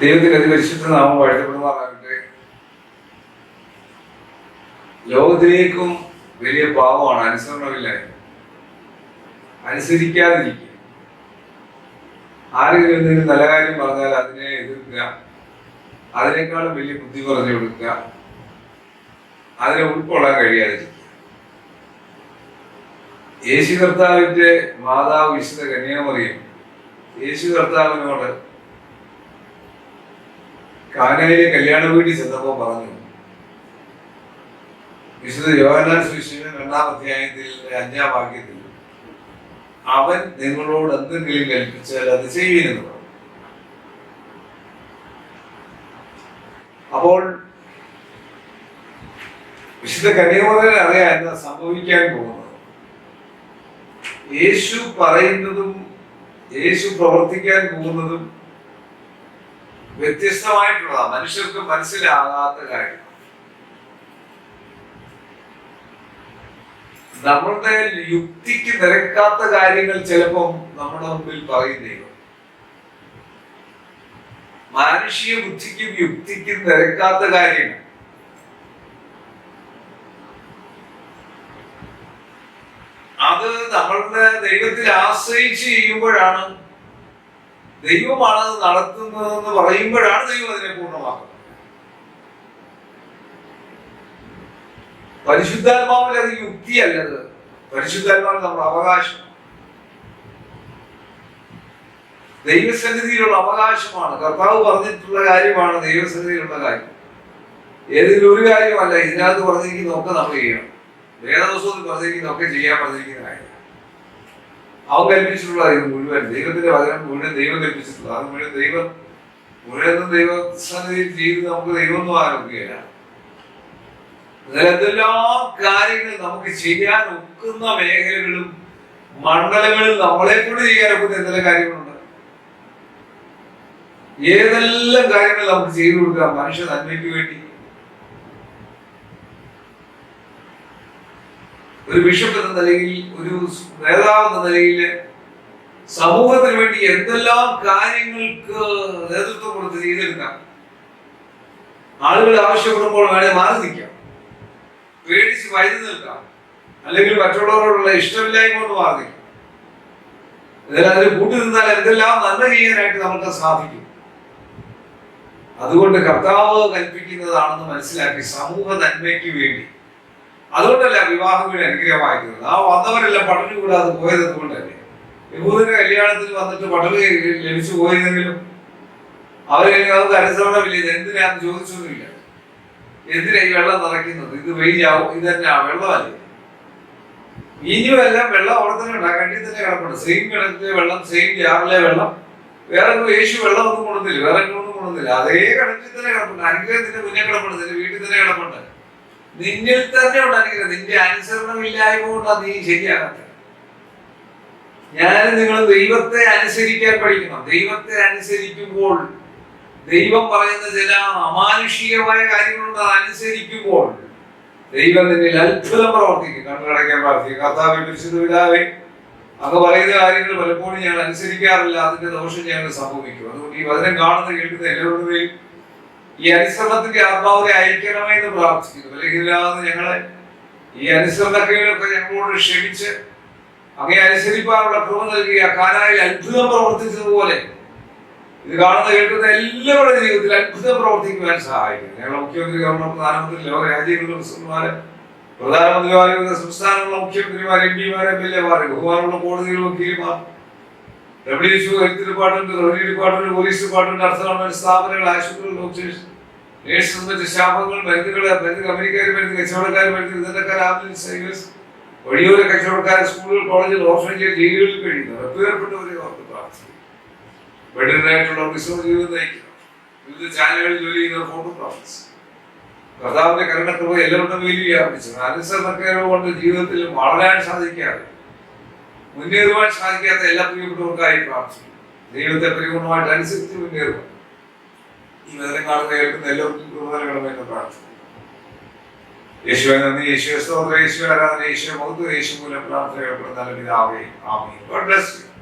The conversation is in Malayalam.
ദൈവത്തിന്റെ അതിപരിശുദ്ധ നാമം വാഴ്ത്തപ്പെടുമാറാകട്ടെ ലോകത്തിലേക്കും വലിയ പാവമാണ് അനുസരണമില്ലായ്മ അനുസരിക്കാതിരിക്കുക. ആരെങ്കിലും എന്തെങ്കിലും നല്ല കാര്യം പറഞ്ഞാൽ അതിനെ എതിർക്കുക. അതിനേക്കാളും വലിയ ബുദ്ധി പറഞ്ഞു കൊടുക്കുക. അതിനെ ഉൾക്കൊള്ളാൻ കഴിയാതിരിക്കുക യേശു കർത്താവിന്റെ മാതാവ് വിശുദ്ധ കന്യാമറിയും യേശു കർത്താവിനോട് കാനയിലെ കല്യാണ വീട്ടിൽ ചെന്നപ്പോ പറഞ്ഞു വിശുദ്ധ യോഹന്നാൻ സുവിശേഷം രണ്ടാം അധ്യായത്തിൽ അഞ്ചാം വാക്യത്തിൽ അവൻ നിങ്ങളോട് എന്തെങ്കിലും കൽപ്പിച്ചാൽ അത് ചെയ്യുന്നു അപ്പോൾ വിശുദ്ധ കന്യാകുമാരൻ അറിയാൻ എന്താ സംഭവിക്കാൻ പോകുന്നത്. യേശു പറയുന്നതും യേശു പ്രവർത്തിക്കാൻ പോകുന്നതും വ്യത്യസ്തമായിട്ടുള്ളതാണ്. മനുഷ്യർക്ക് മനസ്സിലാകാത്ത കാര്യം നമ്മളുടെ യുക്തിക്ക് നിരക്കാത്ത കാര്യങ്ങൾ ചിലപ്പം നമ്മുടെ മുമ്പിൽ പറയുന്നില്ല മാനുഷിക ബുദ്ധിക്കും യുക്തിക്കും നിരക്കാത്ത കാര്യങ്ങൾ. അത് നമ്മളുടെ ദൈവത്തിൽ ആശ്രയിച്ച് ചെയ്യുമ്പോഴാണ് ദൈവമാണ് അത് നടത്തുന്നതെന്ന് പറയുമ്പോഴാണ് ദൈവം അതിനെ പൂർണമാക്കുന്നത്. പരിശുദ്ധാത്മാവിൽ അത് യുക്തിയല്ലത്. പരിശുദ്ധാത്മാവിൽ നമ്മുടെ അവകാശം. ദൈവസന്നിധിയിലുള്ള അവകാശമാണ്. കർത്താവ് പറഞ്ഞിട്ടുള്ള കാര്യമാണ് ദൈവസന്നിധിയിലുള്ള കാര്യം. ഏതെങ്കിലും ഒരു കാര്യമല്ല ഇതിനകത്ത് പറഞ്ഞിരിക്കുന്നതൊക്കെ നമ്മൾ ചെയ്യണം. വേദപുസ്തകത്തിൽ പറഞ്ഞിരിക്കുന്നതൊക്കെ ചെയ്യാൻ പറഞ്ഞിരിക്കുന്ന കാര്യം അവൻ കൽപ്പിച്ചിട്ടുള്ള ഇത് മുഴുവൻ ദൈവത്തിന്റെ വചനം മുഴുവൻ ദൈവം കൽപ്പിച്ചിട്ടുള്ള അത് മുഴുവൻ ദൈവം മുഴുവൻ ദൈവസന്നിധിയിൽ ചെയ്ത് നമുക്ക് ദൈവമൊന്നും എന്നാൽ എന്തെല്ലാം കാര്യങ്ങൾ നമുക്ക് ചെയ്യാൻ ഒക്കുന്ന മേഖലകളും മണ്ഡലങ്ങളും നമ്മളെ കൂടി ചെയ്യാൻ ഒക്കുന്ന എന്തെല്ലാം കാര്യങ്ങളുണ്ട്? ഏതെല്ലാം കാര്യങ്ങൾ നമുക്ക് ചെയ്തു കൊടുക്കാം? മനുഷ്യ നന്മയ്ക്ക് വേണ്ടി ഒരു ബിഷപ്പ് എന്ന നിലയിൽ ഒരു നേതാവ് എന്ന നിലയിൽ സമൂഹത്തിന് വേണ്ടി എന്തെല്ലാം കാര്യങ്ങൾക്ക് നേതൃത്വം കൊടുത്ത് ചെയ്തെടുക്കാം ആളുകൾ ആവശ്യപ്പെടുമ്പോൾ വേണേ മാറി നിൽക്കാം. പേടിച്ച് വൈദ്യുതി നിൽക്കാം. അല്ലെങ്കിൽ മറ്റുള്ളവരോടുള്ള ഇഷ്ടമില്ലായ്മ കൊണ്ട് മാറി നിൽക്കാം. എന്നാൽ അതിന് കൂട്ടി നിന്നാൽ എന്തെല്ലാം നന്മ ചെയ്യാനായിട്ട് നമുക്ക് സാധിക്കും. അതുകൊണ്ട് കർത്താവ് കൽപ്പിക്കുന്നതാണെന്ന് മനസ്സിലാക്കി സമൂഹ നന്മയ്ക്ക് വേണ്ടി അതുകൊണ്ടല്ല വിവാഹം വീട് അനുഗ്രഹമായിരുന്നത് ആ വന്നവരെല്ലാം പട്ടിണി കൂടാതെ പോയത് അതുകൊണ്ടല്ലേ. യഹൂദിന്റെ കല്യാണത്തിൽ വന്നിട്ട് പട്ടിണി ലഭിച്ചു പോയിരുന്നെങ്കിലും അവർ അത് അനുസരണമില്ല ഇത് എന്തിനാന്ന് ചോദിച്ചൊന്നുമില്ല. എന്തിനാ ഈ വെള്ളം നിറയ്ക്കുന്നത്? ഇത് വെയിലാവും. ഇത് തന്നെ വെള്ളമല്ലേ? ഇനിയും എല്ലാം വെള്ളം അവിടെ തന്നെ ഉണ്ടാകും കണ്ടി തന്നെ കിടപ്പുണ്ട്. സെയിം കിണറ്റിലെ വെള്ളം സെയിം ജാറിലെ വെള്ളം. വേറെ യേശു വെള്ളം ഒന്നും കൊടുത്തില്ല. വേറെ ഒന്നും കൊണ്ടുന്നില്ല അതേ കിണറ്റിൽ തന്നെ കിടപ്പുണ്ട്. അനുഗ്രഹത്തിന്റെ മുന്നേ കിടപ്പുണ്ട്. വീട്ടിൽ തന്നെ കിടപ്പുണ്ട്. നിന്നിൽ തന്നെ ഉണ്ടായിരിക്കുന്നത് നിന്റെ അനുസരണമില്ലായ്മ കൊണ്ടാണ് നീ ശരിയാകാത്ത ഞാൻ നിങ്ങൾ ദൈവത്തെ അനുസരിക്കാൻ പഠിക്കണം. ദൈവത്തെ അനുസരിക്കുമ്പോൾ ദൈവം പറയുന്ന ചില അമാനുഷികമായ കാര്യങ്ങളുണ്ട് അനുസരിക്കുമ്പോൾ ദൈവം നിന്നിൽ അത്ഭുതം പ്രവർത്തിക്കും. കണ്ണുകടയ്ക്കാൻ പ്രാർത്ഥിക്കും. കർത്താവ് വിശുദ്ധ പിതാവേ അങ്ങ് പറയുന്ന കാര്യങ്ങൾ പലപ്പോഴും ഞങ്ങൾ അനുസരിക്കാറില്ല. അതിന്റെ ദോഷം ഞങ്ങൾ സംഭവിക്കും. അതുകൊണ്ട് ഈ വചനം കാണുന്ന കേൾക്കുന്ന എല്ലാവരുടെയും ഈ അനുസരണത്തിന്റെ ആത്മാവിനെ അയക്കണമെന്ന് പ്രാർത്ഥിക്കുന്നു. അല്ലെങ്കിൽ ഞങ്ങളെ ഈ അനുസരണക്കേടൊക്കെ ഞങ്ങളോട് ക്ഷമിച്ച് അങ്ങേ അനുസരിപ്പാനുള്ള കൃപ നൽകിയ കാനായിൽ അത്ഭുതം പ്രവർത്തിച്ചതുപോലെ ഇത് കാണുന്ന കേൾക്കുന്ന എല്ലാവരുടെ ജീവിതത്തിൽ അത്ഭുതം പ്രവർത്തിക്കുവാൻ സഹായിക്കും ഞങ്ങളുടെ മുഖ്യമന്ത്രി ഗവർണർ പ്രധാനമന്ത്രി ലോക രാജ്യങ്ങളുടെ പ്രസിഡന്റുമാര് പ്രധാനമന്ത്രിമാരെ സംസ്ഥാനങ്ങളുടെ മുഖ്യമന്ത്രിമാർ എം പിമാർ എം എൽ എമാർ ബഹുമാനമുള്ള കോടതികളും വക്കീലുമാർ H health department revenue department police department അർത്ഥ ഗവൺമെന്റ് സ്ഥാപനങ്ങൾ ആശുപത്രികൾ ഡോക്ടേഴ്സ് നേഴ്സസ് മറ്റ് സ്റ്റാഫുകൾ മരുന്ന് കമ്പനിക്കാർ മരുന്ന് കച്ചവടക്കാർ മരുന്ന് വിതരണക്കാർ ആംബുലൻസ് സർവീസ് വഴിയോര കച്ചവടക്കാർ സ്കൂളുകൾ കോളേജുകൾ ഓർഫനേജ് ജയിലുകളിൽ കഴിയുന്നവർ പേർപ്പെട്ടവരെ ഓർത്ത് പ്രാർത്ഥിക്കും. വിശ്രമ ജീവിതം നയിക്കുക വിവിധ ചാനലുകളിൽ ജോലി ചെയ്യുന്നവർ ഫോട്ടോഗ്രാഫേഴ്സ് കർത്താവിന്റെ കരുണക്കൃപ എല്ലാവരുടെ മേലും വ്യാപിച്ചു അനുസരണക്കേരോ കൊണ്ട് ജീവിതത്തിൽ വളരാൻ സാധിക്കാതെ മുന്നേറുവാൻ സാധിക്കാത്ത എല്ലാ പ്രിയപ്പെട്ടവർക്കായി പ്രാർത്ഥിക്കും ദൈവത്തെ പരിപൂർണമായിട്ട് അനുസരിച്ച് മുന്നേറുക. ഈ വേദന കാണുന്ന കേൾക്കുന്ന എല്ലാവർക്കും കൃപ പ്രാർത്ഥിക്കും യേശുവെ നന്ദി. യേശുവെ സ്തോത്ര. യേശു ആരാധന. യേശു മൗത്വ യേശു മൂലം പ്രാർത്ഥന കേൾപ്പെടുന്ന പിതാവേ. ആമീൻ. God bless you.